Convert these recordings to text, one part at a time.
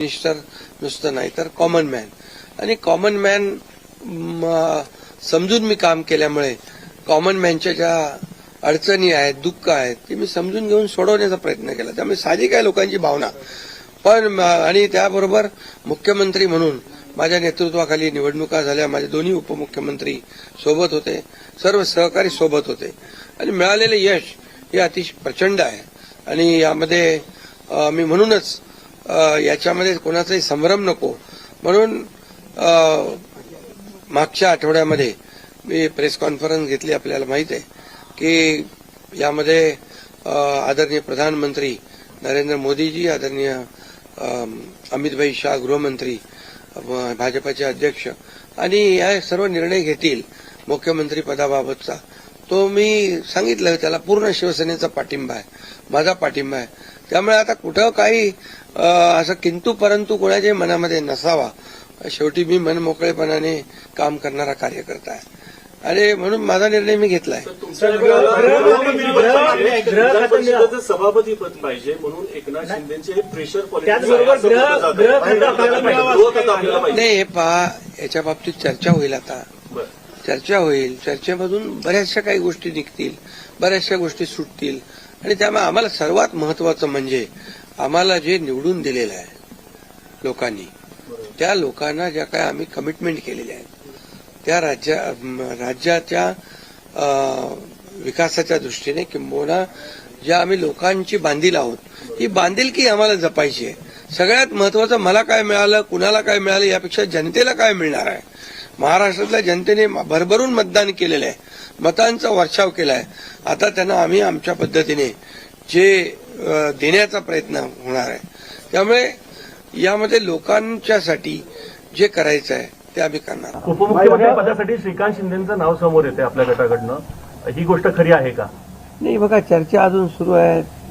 Minister नुसतं नाही तर कॉमन मॅन आणि कॉमन मॅन समजून मी काम केल्यामुळे कॉमन मॅनच्या ज्या अडचणी आहेत दुःख आहेत ते मी समजून घेऊन सोडवण्याचा प्रयत्न केला. त्यामुळे साधी आहे लोकांची भावना. पण आणि त्याबरोबर मुख्यमंत्री म्हणून माझ्या नेतृत्वाखाली निवडणुका झाल्या. माझे दोन्ही उपमुख्यमंत्री सोबत होते. सर्व सहकारी सोबत होते. आणि मिळालेले यश हे अतिशय प्रचंड आहे. आणि यामध्ये मी म्हणूनच याच्यामध्ये कोणाचाही संभ्रम नको. म्हणून मागच्या आठवड्यामध्ये मी प्रेस कॉन्फरन्स घेतली आपल्याला माहीत आहे की यामध्ये आदरणीय प्रधानमंत्री नरेंद्र मोदीजी आदरणीय अमितभाई शाह गृहमंत्री भाजपाचे अध्यक्ष आणि या सर्व निर्णय घेतील मुख्यमंत्री पदाबाबतचा. तो मी सांगितलं त्याला पूर्ण शिवसेनेचा पाठिंबा आहे. माझा पाठिंबा आहे. त्यामुळे आता कुठं काही असं किंतु परंतु कोणाच्याही मनामध्ये नसावा. शेवटी मी मनमोकळेपणाने काम करणारा कार्यकर्ता आहे. आणि म्हणून माझा निर्णय मी घेतलाय. परिषदेचं सभापती पद पाहिजे म्हणून एकनाथ शिंदेचे हे प्रेशर नाही हे पहा याच्या बाबतीत चर्चा होईल आता. चर्चा होईल चर्चेमधून बऱ्याचशा काही गोष्टी निघतील बऱ्याचशा गोष्टी सुटतील. आणि त्यामुळे आम्हाला सर्वात महत्वाचं म्हणजे आम्हाला जे निवडून दिलेलं आहे लोकांनी त्या लोकांना ज्या काय आम्ही कमिटमेंट केलेल्या आहेत त्या राज्या राज्याच्या विकासाच्या दृष्टीने किंबहुना ज्या आम्ही लोकांची बांधील आहोत ही बांधिलकी आम्हाला जपायची आहे. सगळ्यात महत्वाचं मला काय मिळालं कुणाला काय मिळालं यापेक्षा जनतेला काय मिळणार आहे? महाराष्ट्रातल्या जनतेने भरभरून मतदान केलेलं आहे. मतांचा वर्षाव केला आहे आता त्यांना आम्ही आमच्या पद्धतीने जे देण्याचा प्रयत्न होणार आहे. त्यामुळे यामध्ये लोकांच्यासाठी जे करायचं आहे ते आम्ही करणार उपमुख्यमंत्री पदासाठी श्रीकांत शिंदेचं नाव समोर येते आपल्या गटाकडनं. ही गोष्ट खरी आहे का? नाही बघा चर्चा अजून सुरू आहे.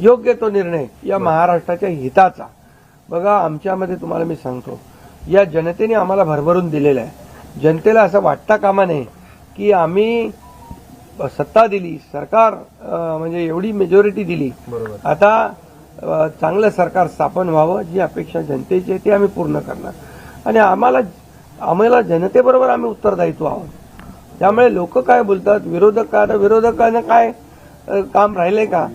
योग्य तो निर्णय या महाराष्ट्राच्या हिताचा. बघा आमच्यामध्ये तुम्हाला मी सांगतो या जनतेने आम्हाला भरभरून दिलेलं आहे. जनतेला असं वाटता कामा नये की आम्ही सत्ता दिली सरकार म्हणजे एवढी मेजॉरिटी दिली. बरोबर. आता चांगलं सरकार स्थापन व्हावं जी अपेक्षा जनतेची आहे ती आम्ही पूर्ण करणार. आणि आम्हाला आम्हाला जनतेबरोबर आम्ही उत्तरदायित्व आहोत. त्यामुळे लोक काय बोलतात? विरोधक काय विरोधकांना काय काम राहिलंय का?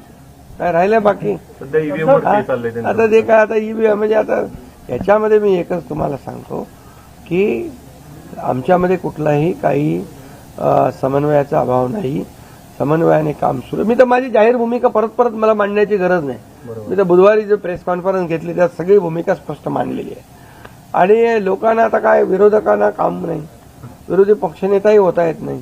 काय राहिलंय बाकी? सध्या ईव्हीएम वर? ते चाललंय त्यांचं. आता ते काय आता ईव्हीएम म्हणजे आता याच्यामध्ये मी एकच तुम्हाला सांगतो की आमच्यामध्ये कुठलाही काही अ, समन्वयाचा अभाव नाही. समन्वयाने काम सुरू मी तर माझी जाहीर भूमिका परत परत मला मांडण्याची गरज नाही. मी तर बुधवारी जो प्रेस कॉन्फरन्स घेतली त्यात सगळी भूमिका स्पष्ट मांडलेली आहे. आणि लोकांना आता काय विरोधकांना काम नाही. विरोधी पक्षनेताही होता येत नाही.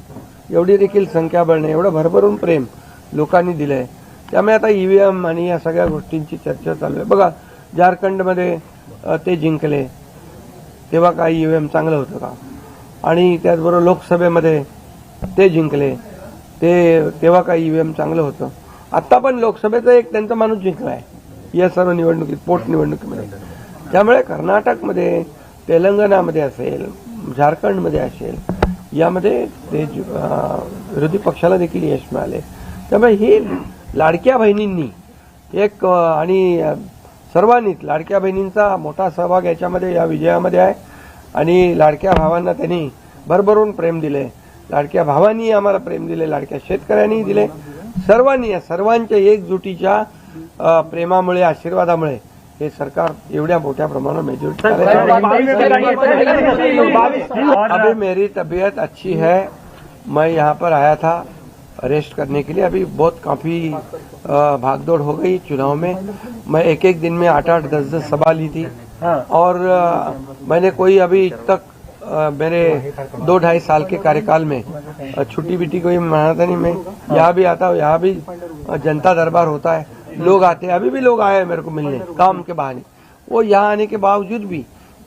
एवढी देखील संख्याबळ नाही. एवढं भरभरून प्रेम लोकांनी दिलंय. त्यामुळे आता ईव्हीएम आणि या सगळ्या गोष्टींची चर्चा चालू आहे. बघा झारखंडमध्ये ते जिंकले. तेव्हा काय ईव्हीएम चांगलं होतं का? आणि त्याचबरोबर लोकसभेमध्ये ते जिंकले. ते तेव्हा काय ईव्हीएम चांगलं होतं? आत्ता पण लोकसभेचा एक त्यांचा माणूस जिंकला आहे. या सर्व निवडणुकीत पोटनिवडणुकीमध्ये त्यामुळे कर्नाटकमध्ये तेलंगणामध्ये असेल झारखंडमध्ये असेल यामध्ये ते ज- विरोधी पक्षाला देखील यश मिळाले. त्यामुळे ही लाडक्या बहिणींनी एक आणि सर्वांनीच लाडक्या बहिणींचा मोठा सहभाग याच्यामध्ये या विजयामध्ये आहे. आणि लाडक्या भावांना त्यांनी भरभरून प्रेम दिले. लाडक्या भावांनी आम्हाला प्रेम दिले लाडक्या शेतकऱ्यांनी दिले. सर्वांनी या सर्वांच्या एकजुटीच्या प्रेमामुळे आशीर्वादामुळे हे सरकार एवढ्या मोठ्या प्रमाणात मेजॉरिटी अभी मेरी तबीयत अच्छी है. मैं यहाँ पर आया था. अरेस्ट करने के लिए अभी बहुत काफ़ी भागदौड़ हो गई चुनाव में। मैं एक एक दिन में आठ आठ दस दस सभा ली थी। और मैंने कोई अभी तक मेरे दो ढाई साल के कार्यकाल में छुट्टी बिट्टी कोई मनाता नहीं मैं। यहाँ भी आता हूँ यहाँ भी जनता दरबार होता है। लोग आते हैं अभी भी लोग आए हैं मेरे को मिलने काम के बहाने। वो यहाँ आने के बावजूद भी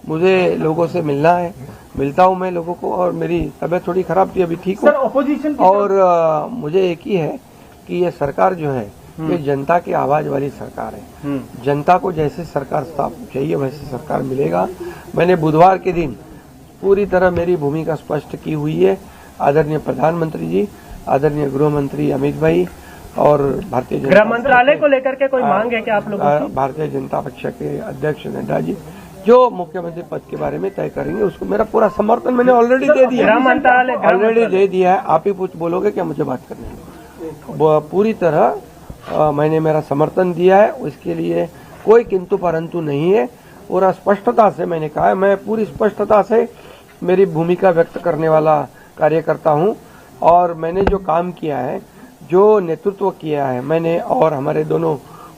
मुझे लोगों से मिलना है मिलता हूँ मैं लोगों को और मेरी तबीयत थोड़ी खराब थी अभी ठीक हूँ। ऑपोजिशन और अ, मुझे एक ही है कि ये सरकार जो है ये जनता की आवाज़ वाली सरकार है। जनता को जैसे सरकार चाहिए वैसे सरकार मिलेगा। मैंने बुधवार के दिन पूरी तरह मेरी भूमिका स्पष्ट की हुई है। आदरणीय प्रधानमंत्री जी आदरणीय गृह मंत्री अमित भाई और भारतीय जनता गृह मंत्रालय को लेकर के कोई मांग है क्या आप लोगों भारतीय जनता पक्ष के अध्यक्ष नड्डा जी जो मुख्यमंत्री पद के बारे में तय करेंगे उसको मेरा पूरा समर्थन मैंने ऑलरेडी दे दिया। ऑलरेडी दे दिया है। आप ही पूछ बोलोगे क्या मुझे बात करने। पूरी तरह अ, मैंने मेरा समर्थन दिया है। उसके लिए कोई किंतु परंतु नहीं है। और स्पष्टता से मैंने कहा है मैं पूरी स्पष्टता से मेरी भूमिका व्यक्त करने वाला कार्यकर्ता हूँ। और मैंने जो काम किया है जो नेतृत्व किया है मैंने और हमारे दोनों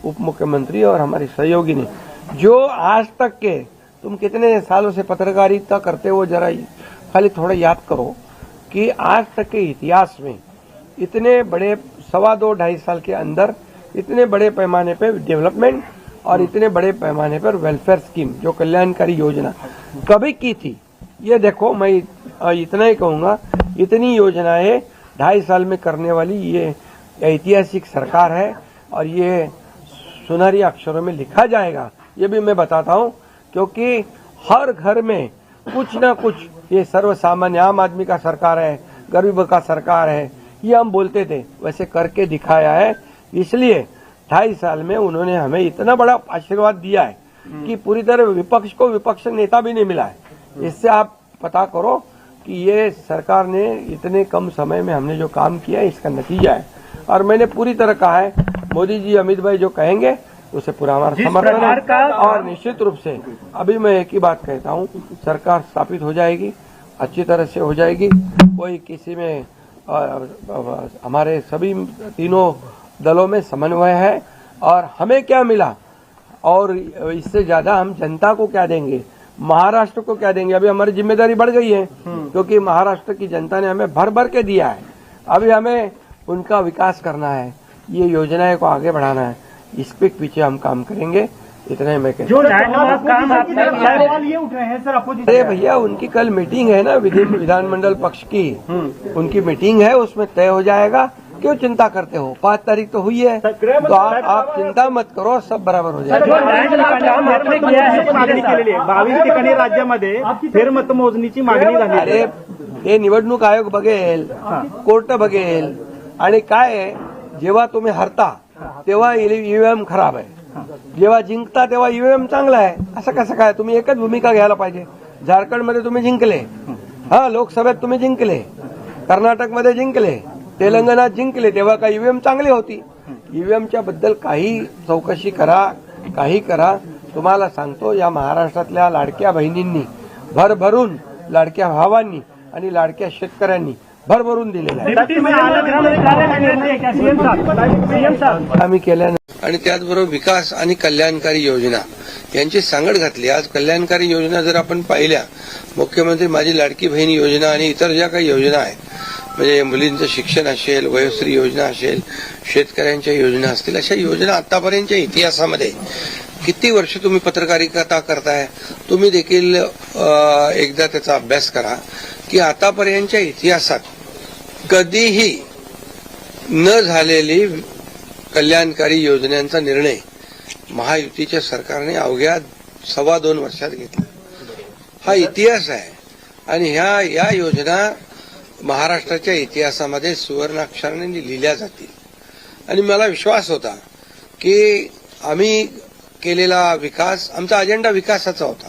उप मुख्यमंत्री और हमारे सहयोगी ने जो आज तक के तुम कितने सालों से पत्रकारिता करते हो जरा खाली थोड़ा याद करो कि आज तक के इतिहास में इतने बड़े सवा दो ढाई साल के अंदर इतने बड़े पैमाने पर डेवलपमेंट और इतने बड़े पैमाने पर वेलफेयर स्कीम जो कल्याणकारी योजना कभी की थी। ये देखो मैं इतना ही कहूँगा इतनी योजनाएँ ढाई साल में करने वाली ये ऐतिहासिक सरकार है और ये सुनहरी अक्षरों में लिखा जाएगा। ये भी मैं बताता हूँ क्योंकि हर घर में कुछ ना कुछ ये सर्व सामान्य आम आदमी का सरकार है गरीब का सरकार है ये हम बोलते थे वैसे करके दिखाया है। इसलिए ढाई साल में उन्होंने हमें इतना बड़ा आशीर्वाद दिया है कि पूरी तरह विपक्ष को विपक्ष नेता भी नहीं मिला है। इससे आप पता करो कि ये सरकार ने इतने कम समय में हमने जो काम किया है इसका नतीजा है। और मैंने पूरी तरह कहा है मोदी जी अमित भाई जो कहेंगे उसे पूरा हमारा समर्थन है और निश्चित रूप से। अभी मैं एक ही बात कहता हूँ सरकार स्थापित हो जाएगी अच्छी तरह से हो जाएगी। कोई किसी में हमारे सभी तीनों दलों में समन्वय है और हमें क्या मिला? और इससे ज़्यादा हम जनता को क्या देंगे? महाराष्ट्र को क्या देंगे? अभी हमारी ज़िम्मेदारी बढ़ गई है क्योंकि महाराष्ट्र की जनता ने हमें भर भर के दिया है। अभी हमें उनका विकास करना है ये योजनाएँ को आगे बढ़ाना है। इस पे पीछे हम काम करेंगे। इतना ही मैं कहता है। सवाल ये उठ रहे हैं सर अपोजिशन अरे भैया उनकी कल मीटिंग है ना विधि विधानमंडल पक्ष की। उनकी मीटिंग है उसमें तय हो जाएगा क्यों चिंता करते हो। पाँच तारीख तो हुई है तो आप आप चिंता मत करो सब बराबर हो जाएगा। है बावीस ठिकाणी राज्यामध्ये फेरमतमोजणीची मागणी झाली. अरे हे निवडणूक आयोग बघेल कोर्ट बघेल. आणि काय आहे, जेव्हा तुम्ही हरता तेव्हा ईव्हीएम खराब आहे. जेव्हा जिंकता तेव्हा ईव्हीएम चांगला आहे. असं कसं काय? तुम्ही एकच भूमिका घ्यायला पाहिजे. झारखंडमध्ये तुम्ही जिंकले. हा लोकसभेत तुम्ही जिंकले. कर्नाटकमध्ये जिंकले. तेलंगणात जिंकले. तेव्हा काही ईव्हीएम चांगली होती. ईव्हीएमच्या बद्दल काही चौकशी करा. काही करा. तुम्हाला सांगतो या महाराष्ट्रातल्या लाडक्या बहिणींनी भरभरून लाडक्या भावांनी आणि लाडक्या शेतकऱ्यांनी भरभरून दिलेलं आहे. डिप्टी में अलग गृह मंत्रालय का? निर्णय है क्या सीएम साहब? सीएम साहब. आम्ही केल्यानं आणि त्याचबरोबर विकास आणि कल्याणकारी योजना यांची सांगड घातली. आज कल्याणकारी योजना जर आपण पाहिल्या मुख्यमंत्री माझी लाडकी बहीण योजना आणि इतर ज्या काही योजना आहेत म्हणजे मुलींचं शिक्षण असेल वयोश्री योजना असेल शेतकऱ्यांच्या योजना असतील अशा योजना आतापर्यंतच्या इतिहासामध्ये किती वर्ष तुम्ही पत्रकारिता करताय? तुम्ही देखील एकदा त्याचा अभ्यास करा. की आतापर्यंतच्या इतिहासात कधीही न झालेली कल्याणकारी योजनांचा निर्णय महायुतीच्या सरकारने अवघ्या सव्वा दोन वर्षात घेतला. हा इतिहास आहे. आणि ह्या या योजना महाराष्ट्राच्या इतिहासामध्ये सुवर्णाक्षराने लिहिल्या जातील. आणि मला विश्वास होता की आम्ही केलेला विकास आमचा अजेंडा विकासाचा होता.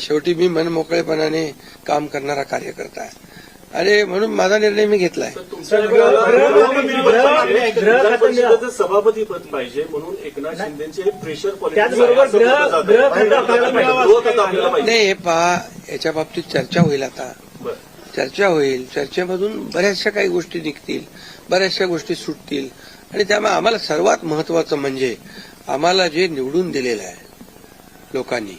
शेवटी मी मनमोकळेपणाने काम करणारा कार्यकर्ता आहे. आणि म्हणून माझा निर्णय मी घेतलाय. सभापती पद पाहिजे म्हणून एकनाथ शिंदेचे हे प्रेशर नाही हे पहा याच्या बाबतीत चर्चा होईल आता. चर्चा होईल. चर्चेमधून बऱ्याचशा काही गोष्टी निघतील. बऱ्याचशा गोष्टी सुटतील. आणि त्यामुळे आम्हाला सर्वात महत्वाचं म्हणजे आम्हाला जे निवडून दिलेलं आहे लोकांनी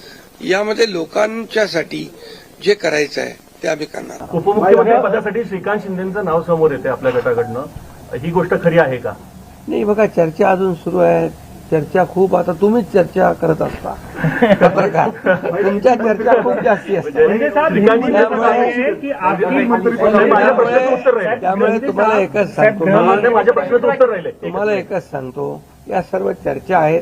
यामध्ये लोकांच्यासाठी जे करायचं आहे ते आम्ही करणार आहोत. उपमुख्यमंत्री पदासाठी श्रीकांत शिंदेचं नाव समोर येते आपल्या गटाकडनं. ही गोष्ट खरी आहे का? नाही बघा चर्चा अजून सुरू आहे. चर्चा खूप आता तुम्हीच चर्चा करत असता. पत्रकार तुमच्या चर्चा खूप जास्ती असतात. म्हणजे म्हणजे त्यामुळे तुम्हाला एकच सांगतो. मला मी. माझ्या प्रश्नाचं उत्तर राहिले. तुम्हाला एकच सांगतो. या सर्व चर्चा आहेत.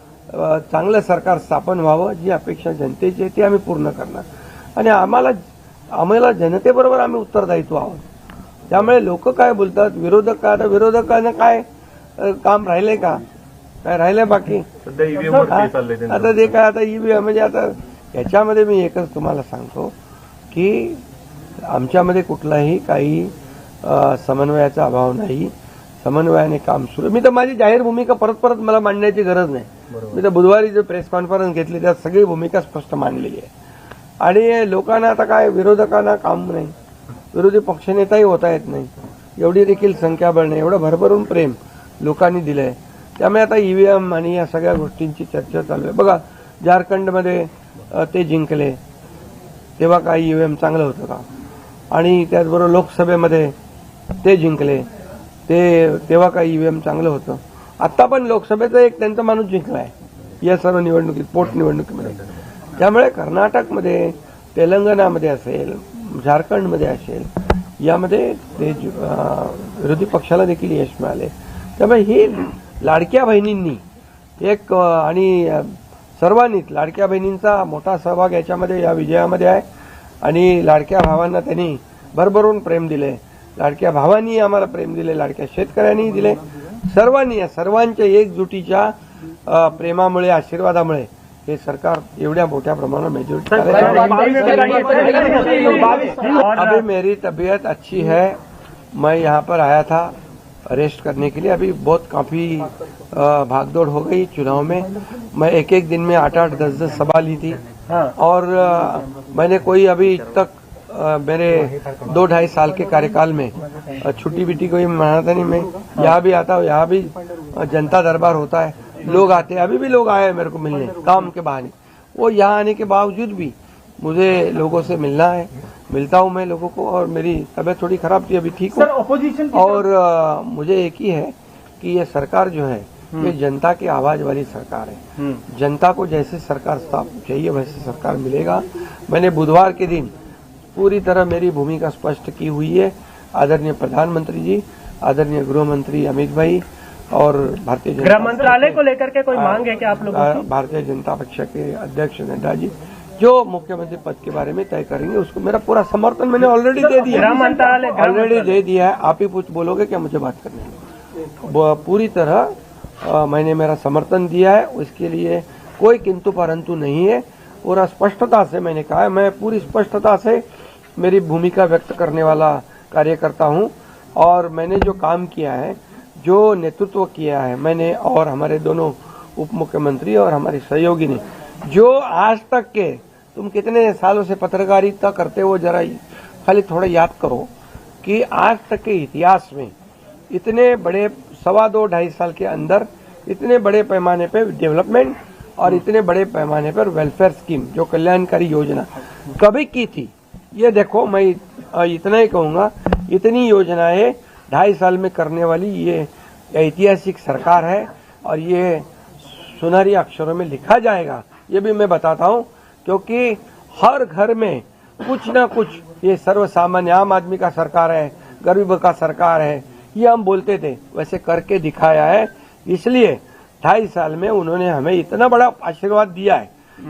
चांगलं सरकार स्थापन व्हावं जी अपेक्षा जनतेची आहे ती आम्ही पूर्ण करणार. आणि आम्हाला आम्हाला जनतेबरोबर आम्ही उत्तरदायित्व आहोत. त्यामुळे लोक काय बोलतात विरोधक काय आता विरोधकांना काय काम राहिलंय का? काय राहिलंय बाकी? चाललंय आता ते काय आता ईव्हीएम म्हणजे आता याच्यामध्ये मी एकच तुम्हाला सांगतो की आमच्यामध्ये कुठलाही काही समन्वयाचा अभाव नाही. समन्वयाने काम सुरू मी तर माझी जाहीर भूमिका परत परत मला मांडण्याची गरज नाही. मी तर बुधवारी जो प्रेस कॉन्फरन्स घेतली त्यात सगळी भूमिका स्पष्ट मांडलेली आहे. आणि लोकांना आता काय विरोधकांना काम नाही. विरोधी पक्षनेताही होता येत नाही. एवढी देखील संख्याबळ नाही एवढं भरभरून प्रेम लोकांनी दिलंय. त्यामुळे आता ईव्हीएम आणि या सगळ्या गोष्टींची चर्चा चालू आहे. बघा झारखंडमध्ये ते जिंकले. तेव्हा काय ईव्हीएम चांगलं होतं का? आणि त्याचबरोबर लोकसभेमध्ये ते जिंकले. ते तेव्हा काही ईव्हीएम चांगलं होतं. आत्ता पण लोकसभेचा एक त्यांचा माणूस जिंकलाय या सर्व निवडणुकीत पोटनिवडणुकीमध्ये त्यामुळे कर्नाटकमध्ये तेलंगणामध्ये असेल झारखंडमध्ये असेल यामध्ये ते विरोधी पक्षाला देखील यश मिळाले. त्यामुळे ही लाडक्या बहिणींनी एक आणि सर्वांनीच लाडक्या बहिणींचा मोठा सहभाग याच्यामध्ये या विजयामध्ये आहे. आणि लाडक्या भावांना त्यांनी भरभरून प्रेम दिले. लाडक्या भावांनी आम्हाला प्रेम दिले लाडक्या शेतकऱ्यांनी दिले. सर्वांनी या सर्वांच्या एकजुटीच्या प्रेमामुळे आशीर्वादामुळे हे सरकार एवढ्या मोठ्या प्रमाणात मेजॉरिटी अभी मेरी तबीयत अच्छी है. मैं यहाँ पर आया था रेस्ट करने के लिए. अभी बहुत काफी भागदौड़ हो गई चुनाव में. मैं एक एक दिन में आठ आठ दस दस सभा ली थी। और मैंने कोई अभी तक मेरे दो ढाई साल के कार्यकाल में छुट्टी बिट्टी कोई मनाता नहीं मैं। यहाँ भी आता हूँ यहाँ भी जनता दरबार होता है। लोग आते हैं अभी भी लोग आए हैं मेरे को मिलने काम के बहाने। वो यहाँ आने के बावजूद भी मुझे लोगों से मिलना है। मिलता हूँ मैं लोगों को और मेरी तबीयत थोड़ी खराब थी अभी ठीक हूँ। और मुझे एक ही है कि ये सरकार जो है ये जनता की आवाज़ वाली सरकार है। जनता को जैसे सरकार चाहिए वैसे सरकार मिलेगा। मैंने बुधवार के दिन पूरी तरह मेरी भूमिका स्पष्ट की हुई है। आदरणीय प्रधानमंत्री जी आदरणीय गृह मंत्री अमित भाई और भारतीय जनता गृह मंत्रालय को लेकर के कोई मांग है क्या आप लोगों आ, भारतीय जनता पक्ष के अध्यक्ष नड्डा जी जो मुख्यमंत्री पद के बारे में तय करेंगे उसको मेरा पूरा समर्थन मैंने ऑलरेडी दे दिया। गृह मंत्रालय ऑलरेडी दे दिया है। आप ही पूछ बोलोगे क्या मुझे बात करने? ब- पूरी तरह अ, मैंने मेरा समर्थन दिया है। उसके लिए कोई किंतु परंतु नहीं है। पूरा स्पष्टता से मैंने कहा है। मैं पूरी स्पष्टता से मेरी भूमिका व्यक्त करने वाला कार्यकर्ता हूँ और मैंने जो काम किया है, जो नेतृत्व किया है, मैंने और हमारे दोनों उप मुख्यमंत्री और हमारे सहयोगी ने, जो आज तक के, तुम कितने सालों से पत्रकारिता करते हो, जरा खाली थोड़ा याद करो कि आज तक के इतिहास में इतने बड़े, सवा दो ढाई साल के अंदर इतने बड़े पैमाने पर डेवलपमेंट और इतने बड़े पैमाने पर वेलफेयर स्कीम जो कल्याणकारी योजना कभी की थी। ये देखो, मैं इतना ही कहूँगा, इतनी योजनाएँ ढाई साल में करने वाली ये ऐतिहासिक सरकार है और ये सुनहरी अक्षरों में लिखा जाएगा। ये भी मैं बताता हूँ, क्योंकि हर घर में कुछ ना कुछ ये सर्व सामान्य आम आदमी का सरकार है, गरीब का सरकार है, ये हम बोलते थे, वैसे करके दिखाया है। इसलिए ढाई साल में उन्होंने हमें इतना बड़ा आशीर्वाद दिया है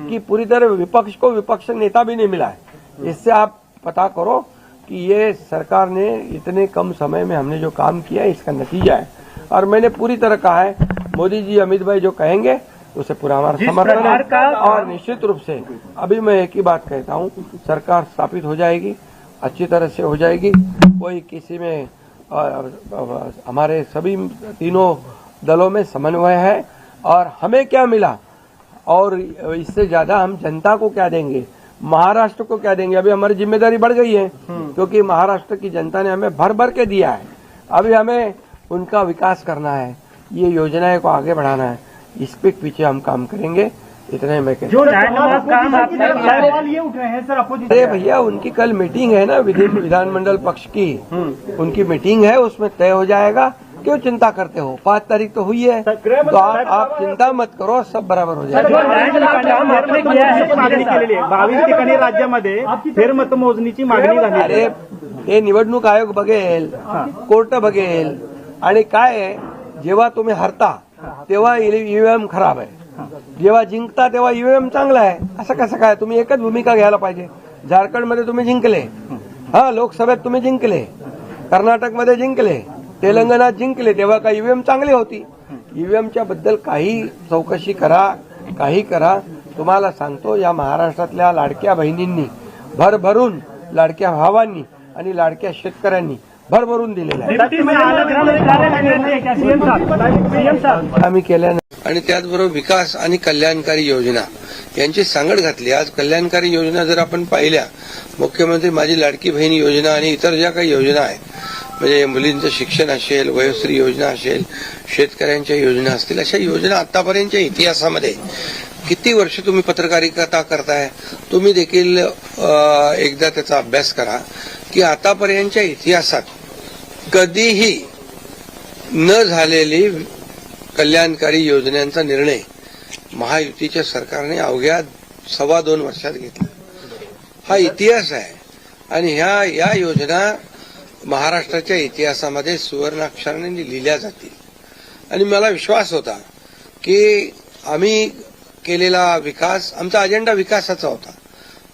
कि पूरी तरह विपक्ष को विपक्ष नेता भी नहीं मिला है। इससे आप पता करो कि ये सरकार ने इतने कम समय में हमने जो काम किया है इसका नतीजा है। और मैंने पूरी तरह कहा है मोदी जी अमित भाई जो कहेंगे उसे पूरा हमारा समर्थन है और निश्चित रूप से अभी मैं एक ही बात कहता हूँ सरकार स्थापित हो जाएगी अच्छी तरह से हो जाएगी। कोई किसी में हमारे सभी तीनों दलों में समन्वय है। और हमें क्या मिला? और इससे ज़्यादा हम जनता को क्या देंगे? महाराष्ट्र को क्या देंगे? अभी हमारी ज़िम्मेदारी बढ़ गई है क्योंकि महाराष्ट्र की जनता ने हमें भर भर के दिया है। अभी हमें उनका विकास करना है ये योजनाएँ को आगे बढ़ाना है इस पे पीछे हम काम करेंगे इतना ही मैं कहता जो काम आपने किया सवाल ये उठ रहे हैं सर अरे भैया उनकी कल मीटिंग है ना विधि विधानमंडल पक्ष की। उनकी मीटिंग है उसमें तय हो जाएगा क्यों चिंता करते हो पांच तारीख तो हुई है तो आप, आप चिंता मत करो सब बराबर हो जाएगा है बावीस ठिकाणी राज्यामध्ये फेरमतमोजणीची मागणी झाली अरे हे निवडणूक आयोग बघेल कोर्ट बघेल आणि काय आहे जेव्हा तुम्ही हरता तेव्हा ईव्हीएम खराब आहे जेव्हा जिंकता तेव्हा ईव्हीएम चांगला आहे असं कसं काय तुम्ही एकच भूमिका घ्यायला पाहिजे झारखंडमध्ये तुम्ही जिंकले हा लोकसभेत तुम्ही जिंकले कर्नाटकमध्ये जिंकले तेलंगणात जिंकले तेव्हा का ईव्हीएम चांगली होती? ईव्हीएमच्या बद्दल काही चौकशी करा काही करा. तुम्हाला सांगतो या महाराष्ट्रातल्या लाडक्या बहिणींनी भरभरून लाडक्या भावांनी आणि लाडक्या शेतकऱ्यांनी भरभरून दिलेलं आहे. क्या आम्ही केल्यानं आणि त्याचबरोबर विकास आणि कल्याणकारी योजना यांची सांगड घातली. आज कल्याणकारी योजना जर आपण पाहिल्या मुख्यमंत्री माझी लाडकी बहीण योजना आणि इतर ज्या काही योजना आहेत म्हणजे मुलींचं शिक्षण असेल वयोश्री योजना असेल शेतकऱ्यांच्या योजना असतील अशा योजना आतापर्यंतच्या इतिहासामध्ये किती वर्ष तुम्ही पत्रकारिता करताय? तुम्ही देखील एकदा त्याचा अभ्यास करा की आतापर्यंतच्या इतिहासात कधीही न झालेली कल्याणकारी योजनांचा निर्णय महायुतीच्या सरकारने अवघ्या सव्वा दोन वर्षात घेतला. हा इतिहास आहे. आणि ह्या या योजना महाराष्ट्राच्या इतिहासामध्ये सुवर्णाक्षराने लिहिल्या जातील. आणि मला विश्वास होता की आम्ही केलेला विकास आमचा अजेंडा विकासाचा होता.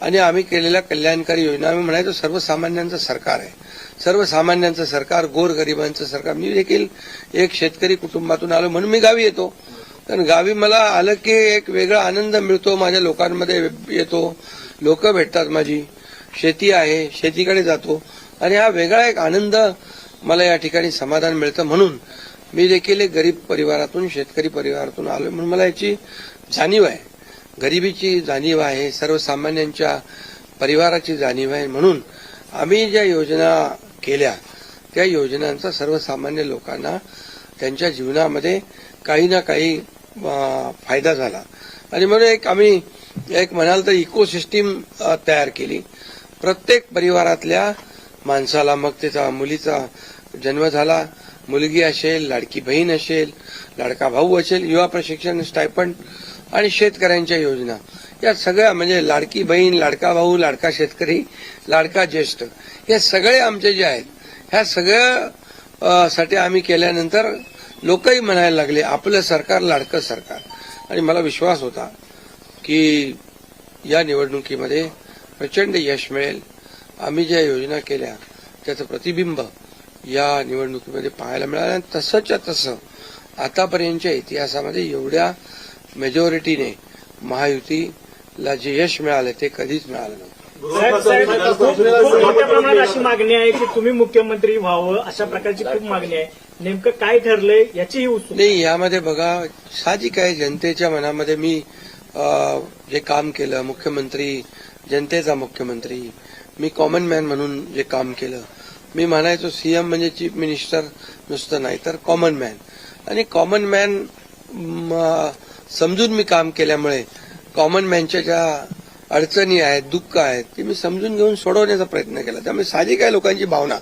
आणि आम्ही केलेल्या कल्याणकारी योजना आम्ही म्हणायचो सर्वसामान्यांचं सरकार आहे. सर्वसामान्यांचं सरकार गोरगरिबांचं सरकार. मी देखील एक शेतकरी कुटुंबातून आलो म्हणून मी गावी येतो. कारण गावी मला आलं की एक वेगळा आनंद मिळतो माझ्या लोकांमध्ये येतो. लोक भेटतात माझी. शेती आहे शेतीकडे जातो. आणि हा वेगळा एक आनंद मला या ठिकाणी समाधान मिळतं म्हणून मी देखील एक गरीब परिवारातून शेतकरी परिवारातून आलो म्हणून मला याची जाणीव आहे. गरिबीची जाणीव आहे सर्वसामान्यांच्या परिवाराची जाणीव आहे. म्हणून आम्ही ज्या योजना केल्या त्या योजनांचा सर्वसामान्य लोकांना त्यांच्या जीवनामध्ये काही ना काही फायदा झाला. आणि म्हणून एक आम्ही एक म्हणाल तर इकोसिस्टीम तयार केली. प्रत्येक परिवारातल्या माणसाला मग त्याचा मुलीचा जन्म झाला. मुलगी असेल लाडकी बहीण असेल लाडका भाऊ असेल युवा प्रशिक्षण स्टायपंड आणि शेतकऱ्यांच्या योजना. या सगळ्या म्हणजे लाडकी बहीण लाडका भाऊ लाडका शेतकरी लाडका ज्येष्ठ हे सगळे आमचे जे आहेत ह्या सगळ्या साठी आम्ही केल्यानंतर लोकही म्हणायला लागले आपलं सरकार लाडकं सरकार. आणि मला विश्वास होता की या निवडणुकीमध्ये प्रचंड यश मिळेल. आम्ही ज्या योजना केल्या त्याचं प्रतिबिंब या निवडणुकीमध्ये पाहायला मिळालं आणि तसंच्या तसं आतापर्यंतच्या इतिहासामध्ये एवढ्या मेजॉरिटीने महायुतीला जे यश मिळालं ते कधीच मिळालं नव्हतं. खूप मोठ्या प्रमाणात अशी मागणी आहे की तुम्ही मुख्यमंत्री व्हावं अशा प्रकारची खूप मागणी आहे. नेमकं काय ठरलंय याचीही उत्सुकता नाही यामध्ये बघा साहजिक आहे जनतेच्या मनामध्ये मी अ, जे काम केलं मुख्यमंत्री जनतेचा मुख्यमंत्री मी कॉमन मॅन म्हणून जे काम केलं. मी म्हणायचो सीएम म्हणजे चीफ मिनिस्टर नुसतं नाही तर कॉमन मॅन आणि कॉमन मॅन समजून मी काम केल्यामुळे कॉमन मॅनच्या ज्या अडचणी आहेत दुःख आहेत ते मी समजून घेऊन सोडवण्याचा प्रयत्न केला. त्यामुळे साहजिक आहे लोकांची भावना.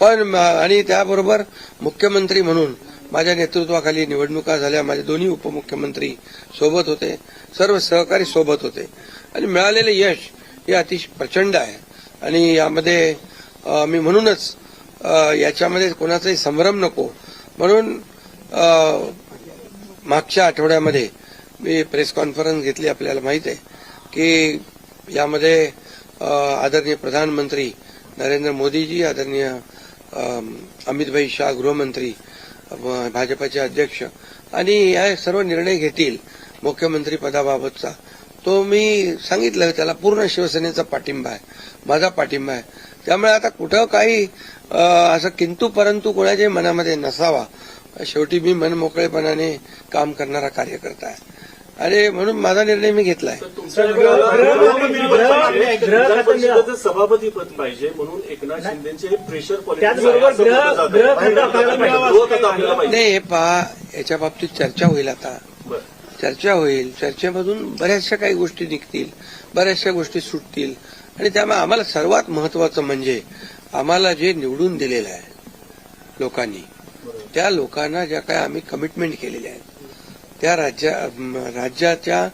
पण आणि त्याबरोबर मुख्यमंत्री म्हणून माझ्या नेतृत्वाखाली निवडणुका झाल्या. माझे दोन्ही उपमुख्यमंत्री सोबत होते. सर्व सहकारी सोबत होते. आणि मिळालेले यश हे अतिशय प्रचंड आहे. आणि यामध्ये मी म्हणूनच याच्यामध्ये कोणाचाही संभ्रम नको. म्हणून मागच्या आठवड्यामध्ये मी प्रेस कॉन्फरन्स घेतली आपल्याला माहीत आहे की यामध्ये आदरणीय प्रधानमंत्री नरेंद्र मोदीजी आदरणीय अमितभाई शाह गृहमंत्री भाजपाचे अध्यक्ष आणि या सर्व निर्णय घेतील मुख्यमंत्री पदाबाबतचा. तो मी सांगितलं त्याला पूर्ण शिवसेनेचा पाठिंबा आहे. माझा पाठिंबा आहे. त्यामुळे आता कुठं काही असं किंतु परंतु कोणाच्याही मनामध्ये नसावा. शेवटी मी मनमोकळेपणाने काम करणारा कार्यकर्ता आहे. आणि म्हणून माझा निर्णय मी घेतलाय. सभापती पद पाहिजे म्हणून एकनाथ शिंदेचे हे प्रेशर पाहिजे. नाही हे पहा याच्या बाबतीत चर्चा होईल आता. चर्चा होईल. चर्चेमधून बऱ्याचशा काही गोष्टी निघतील बऱ्याचशा गोष्टी सुटतील. आणि त्यामुळे आम्हाला सर्वात महत्वाचं म्हणजे आम्हाला जे निवडून दिलेलं आहे लोकांनी त्या लोकांना ज्या काही आम्ही कमिटमेंट केलेल्या आहेत त्या राज्या राज्याच्या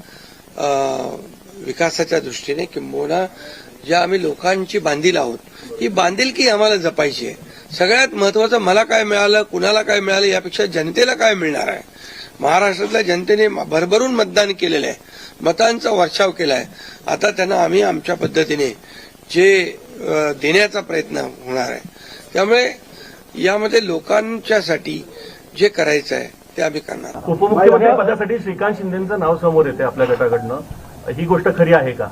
विकासाच्या दृष्टीने किंबहुना ज्या आम्ही लोकांची बांधील आहोत ही बांधिलकी आम्हाला जपायची आहे. सगळ्यात महत्वाचं मला काय मिळालं कुणाला काय मिळालं यापेक्षा जनतेला काय मिळणार आहे? महाराष्ट्रातल्या जनतेने भरभरून मतदान केलेलं आहे मतांचा वर्षाव केला आहे आता त्यांना आम्ही आमच्या पद्धतीने जे देण्याचा प्रयत्न होणार आहे. त्यामुळे यामध्ये लोकांच्यासाठी जे करायचं आहे ते आम्ही करणार आहोत. उपमुख्यमंत्री पदासाठी श्रीकांत शिंदेचं नाव समोर येते आपल्या गटाकडनं. ही गोष्ट खरी आहे का?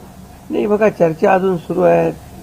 नाही बघा चर्चा अजून सुरू आहे.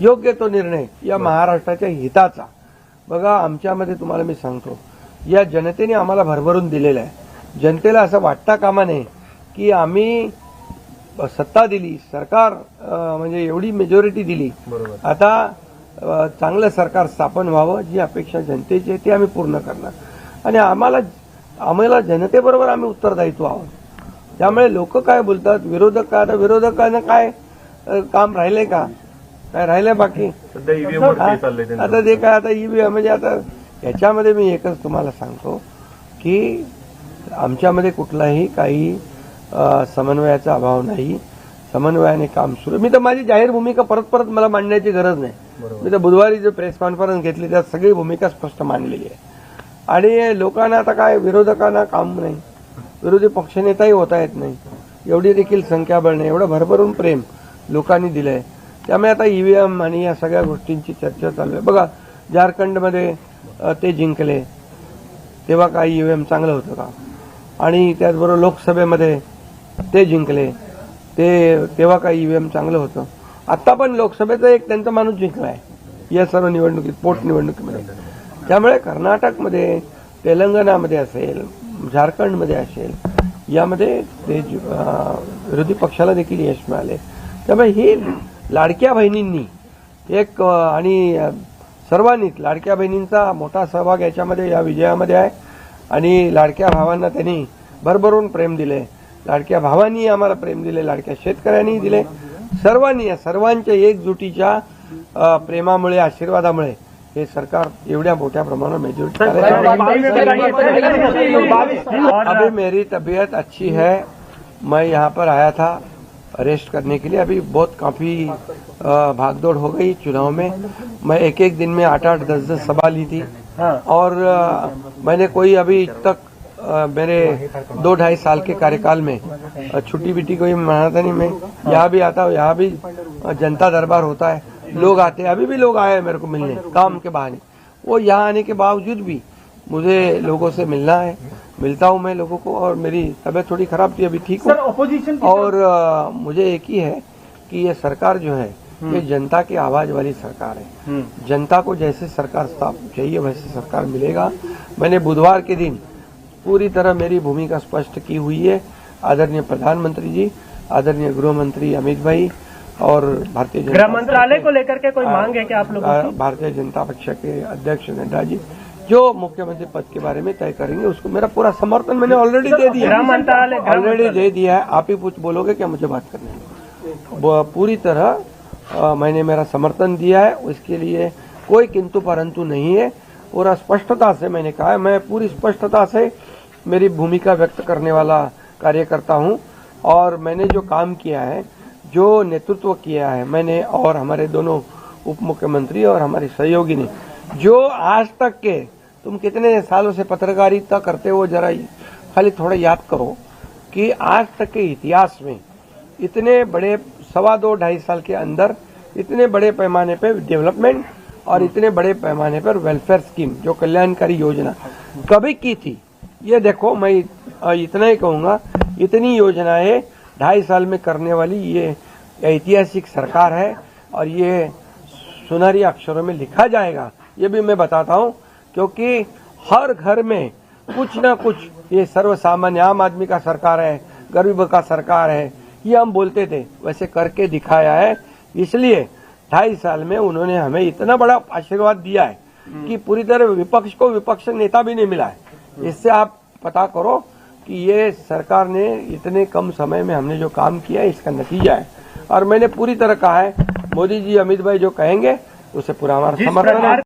योग्य तो निर्णय या महाराष्ट्राच्या हिताचा. बघा आमच्यामध्ये तुम्हाला मी सांगतो या जनतेने आम्हाला भरभरून दिलेला आहे. जनतेला असं वाटता कामा नये की आम्ही सत्ता दिली सरकार म्हणजे एवढी मेजॉरिटी दिली. बरोबर. आता चांगलं सरकार स्थापन व्हावं जी अपेक्षा जनतेची आहे ती आम्ही पूर्ण करणार. आणि आम्हाला आम्हाला जनतेबरोबर आम्ही उत्तरदायित्व आहोत. त्यामुळे लोक काय बोलतात? विरोधक काय? विरोधकांना काय काम राहिलंय का? काय राहिलंय बाकी? चाललंय आता ते काय आता ईव्हीएम म्हणजे आता याच्यामध्ये मी एकच तुम्हाला सांगतो की आमच्यामध्ये कुठलाही काही समन्वयाचा अभाव नाही. समन्वयाने काम सुरू मी तर माझी जाहीर भूमिका परत परत मला मांडण्याची गरज नाही. मी तर बुधवारी जो प्रेस कॉन्फरन्स घेतली त्यात सगळी भूमिका स्पष्ट मांडलेली आहे. आणि लोकांना आता काय विरोधकांना काम नाही. विरोधी पक्षनेताही होता येत नाही. एवढी देखील संख्याबळ नाही. एवढं भरभरून प्रेम लोकांनी दिलंय. त्यामुळे आता ईव्हीएम आणि या सगळ्या गोष्टींची चर्चा चालू आहे. बघा झारखंडमध्ये ते जिंकले. तेव्हा काय ईव्हीएम चांगलं होतं का? आणि त्याचबरोबर लोकसभेमध्ये ते जिंकले. ते तेव्हा काय ईव्हीएम चांगलं होतं? आता पण लोकसभेचा एक त्यांचा माणूस जिंकलाय या सर्व निवडणुकीत पोटनिवडणुकीमध्ये त्यामुळे कर्नाटकमध्ये तेलंगणामध्ये असेल झारखंडमध्ये असेल यामध्ये ते विरोधी पक्षाला देखील यश मिळाले. त्यामुळे ही लाडक्या बहिणींनी एक आणि सर्वांनीच लाडक्या बहिणींचा मोठा सहभाग याच्यामध्ये या विजयामध्ये आहे. आणि लाडक्या भावांना त्यांनी भरभरून प्रेम दिले. लाडक्या भावांनी आम्हाला प्रेम दिले लाडक्या शेतकऱ्यांनी दिले. सर्वांनी या सर्वांच्या एकजुटीच्या प्रेमामुळे आशीर्वादामुळे हे सरकार एवढ्या मोठ्या प्रमाणावर मेजॉरिटी अभी मेरी तबीयत अच्छी है. मैं यहाँ पर आया था. अरेस्ट करने के लिए अभी बहुत काफ़ी भागदौड़ हो गई चुनाव में। मैं एक एक दिन में आठ आठ दस दस सभा ली थी। और मैंने कोई अभी तक मेरे दो ढाई साल के कार्यकाल में छुट्टी बिट्टी कोई मनाता नहीं। मैं यहाँ भी आता हूँ यहाँ भी जनता दरबार होता है। लोग आते हैं अभी भी लोग आए हैं मेरे को मिलने काम के बहाने। वो यहाँ आने के बावजूद भी मुझे लोगों से मिलना है मिलता हूँ मैं लोगों को और मेरी तबीयत थोड़ी खराब थी अभी ठीक हूँ। ऑपोजिशन और अ, मुझे एक ही है कि ये सरकार जो है ये जनता की आवाज़ वाली सरकार है। जनता को जैसे सरकार चाहिए वैसे सरकार मिलेगा। मैंने बुधवार के दिन पूरी तरह मेरी भूमिका स्पष्ट की हुई है। आदरणीय प्रधानमंत्री जी आदरणीय गृह मंत्री अमित भाई और भारतीय जनता गृह मंत्रालय को लेकर के कोई मांग है क्या आप लोगों भारतीय जनता पक्ष के अध्यक्ष नड्डा जी। जो मुख्यमंत्री पद के बारे में तय करेंगे उसको मेरा पूरा समर्थन मैंने ऑलरेडी दे दिया। ऑलरेडी दे दिया है। आप ही कुछ बोलोगे क्या मुझे बात करने। वो पूरी तरह अ, मैंने मेरा समर्थन दिया है। उसके लिए कोई किंतु परंतु नहीं है। पूरा स्पष्टता से मैंने कहा है मैं पूरी स्पष्टता से मेरी भूमिका व्यक्त करने वाला कार्यकर्ता हूँ। और मैंने जो काम किया है जो नेतृत्व किया है मैंने और हमारे दोनों उप मुख्यमंत्री और हमारे सहयोगी ने जो आज तक के तुम कितने सालों से पत्रकारिता करते हो जरा खाली थोड़ा याद करो कि आज तक के इतिहास में इतने बड़े सवा दो ढाई साल के अंदर इतने बड़े पैमाने पर डेवलपमेंट और इतने बड़े पैमाने पर वेलफेयर स्कीम जो कल्याणकारी योजना कभी की थी। ये देखो मैं इतना ही कहूँगा इतनी योजनाएँ ढाई साल में करने वाली ये ऐतिहासिक सरकार है और ये सुनहरी अक्षरों में लिखा जाएगा। ये भी मैं बताता हूँ क्योंकि हर घर में कुछ ना कुछ ये सर्वसामान्य आम आदमी का सरकार है गरीब का सरकार है ये हम बोलते थे वैसे करके दिखाया है। इसलिए ढाई साल में उन्होंने हमें इतना बड़ा आशीर्वाद दिया है कि पूरी तरह विपक्ष को विपक्ष नेता भी नहीं मिला है। इससे आप पता करो कि ये सरकार ने इतने कम समय में हमने जो काम किया है इसका नतीजा है। और मैंने पूरी तरह कहा है मोदी जी अमित भाई जो कहेंगे उसे पूरा हमारा समर्थन है।